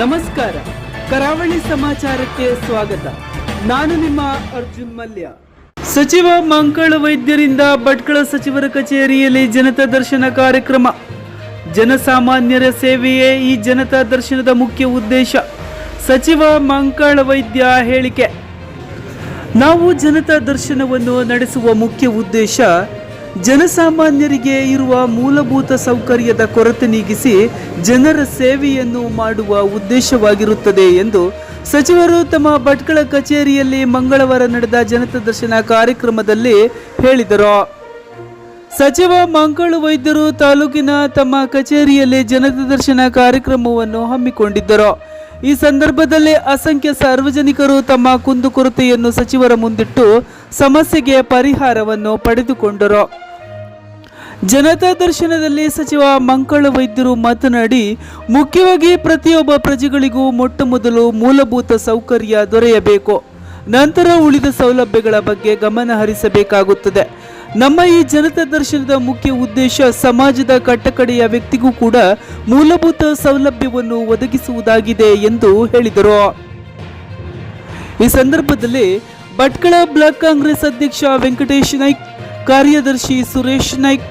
ನಮಸ್ಕಾರ. ಕರಾವಳಿ ಸಮಾಚಾರಕ್ಕೆ ಸ್ವಾಗತ. ನಾನು ನಿಮ್ಮ ಅರ್ಜುನ್ ಮಲ್ಯ. ಸಚಿವ ಮಂಕಳ ವೈದ್ಯರಿಂದ ಭಟ್ಕಳ ಸಚಿವರ ಕಚೇರಿಯಲ್ಲಿ ಜನತಾ ದರ್ಶನ ಕಾರ್ಯಕ್ರಮ. ಜನಸಾಮಾನ್ಯರ ಸೇವೆಯೇ ಈ ಜನತಾ ದರ್ಶನದ ಮುಖ್ಯ ಉದ್ದೇಶ. ಸಚಿವ ಮಂಕಳ ವೈದ್ಯ ಹೇಳಿಕೆ. ನಾವು ಜನತಾ ದರ್ಶನವನ್ನು ನಡೆಸುವ ಮುಖ್ಯ ಉದ್ದೇಶ ಜನಸಾಮಾನ್ಯರಿಗೆ ಇರುವ ಮೂಲಭೂತ ಸೌಕರ್ಯದ ಕೊರತೆ ನೀಗಿಸಿ ಜನರ ಸೇವೆಯನ್ನು ಮಾಡುವ ಉದ್ದೇಶವಾಗಿರುತ್ತದೆ ಎಂದು ಸಚಿವರು ತಮ್ಮ ಭಟ್ಕಳ ಕಚೇರಿಯಲ್ಲಿ ಮಂಗಳವಾರ ನಡೆದ ಜನತಾ ದರ್ಶನ ಕಾರ್ಯಕ್ರಮದಲ್ಲಿ ಹೇಳಿದರು. ಸಚಿವ ಮಂಕಳು ವೈದ್ಯರು ತಾಲೂಕಿನ ತಮ್ಮ ಕಚೇರಿಯಲ್ಲಿ ಜನತಾ ದರ್ಶನ ಕಾರ್ಯಕ್ರಮವನ್ನು ಹಮ್ಮಿಕೊಂಡಿದ್ದರು. ಈ ಸಂದರ್ಭದಲ್ಲಿ ಅಸಂಖ್ಯ ಸಾರ್ವಜನಿಕರು ತಮ್ಮ ಕುಂದುಕೊರತೆಯನ್ನು ಸಚಿವರ ಮುಂದಿಟ್ಟು ಸಮಸ್ಯೆಗೆ ಪರಿಹಾರವನ್ನು ಪಡೆದುಕೊಂಡರು. ಜನತಾ ದರ್ಶನದಲ್ಲಿ ಸಚಿವ ಮಂಕಳ ವೈದ್ಯರು ಮಾತನಾಡಿ, ಮುಖ್ಯವಾಗಿ ಪ್ರತಿಯೊಬ್ಬ ಪ್ರಜೆಗಳಿಗೂ ಮೊಟ್ಟ ಮೊದಲು ಮೂಲಭೂತ ಸೌಕರ್ಯ ದೊರೆಯಬೇಕು. ನಂತರ ಉಳಿದ ಸೌಲಭ್ಯಗಳ ಬಗ್ಗೆ ಗಮನ ಹರಿಸಬೇಕಾಗುತ್ತದೆ. ನಮ್ಮ ಈ ಜನತಾ ದರ್ಶನದ ಮುಖ್ಯ ಉದ್ದೇಶ ಸಮಾಜದ ಕಟ್ಟಕಡೆಯ ವ್ಯಕ್ತಿಗೂ ಕೂಡ ಮೂಲಭೂತ ಸೌಲಭ್ಯವನ್ನು ಒದಗಿಸುವುದಾಗಿದೆ ಎಂದು ಹೇಳಿದರು. ಈ ಸಂದರ್ಭದಲ್ಲಿ ಭಟ್ಕಳ ಬ್ಲಾಕ್ ಕಾಂಗ್ರೆಸ್ ಅಧ್ಯಕ್ಷ ವೆಂಕಟೇಶ್ ನಾಯ್ಕ್, ಕಾರ್ಯದರ್ಶಿ ಸುರೇಶ್ ನಾಯ್ಕ್,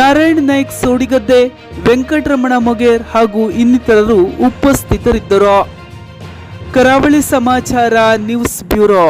ನಾರಾಯಣ್ ನಾಯ್ಕ್ ಸೋಡಿಗದ್ದೆ, ವೆಂಕಟರಮಣ ಮೊಗೇರ್ ಹಾಗೂ ಇನ್ನಿತರರು ಉಪಸ್ಥಿತರಿದ್ದರು. ಕರಾವಳಿ ಸಮಾಚಾರ ನ್ಯೂಸ್ ಬ್ಯೂರೋ.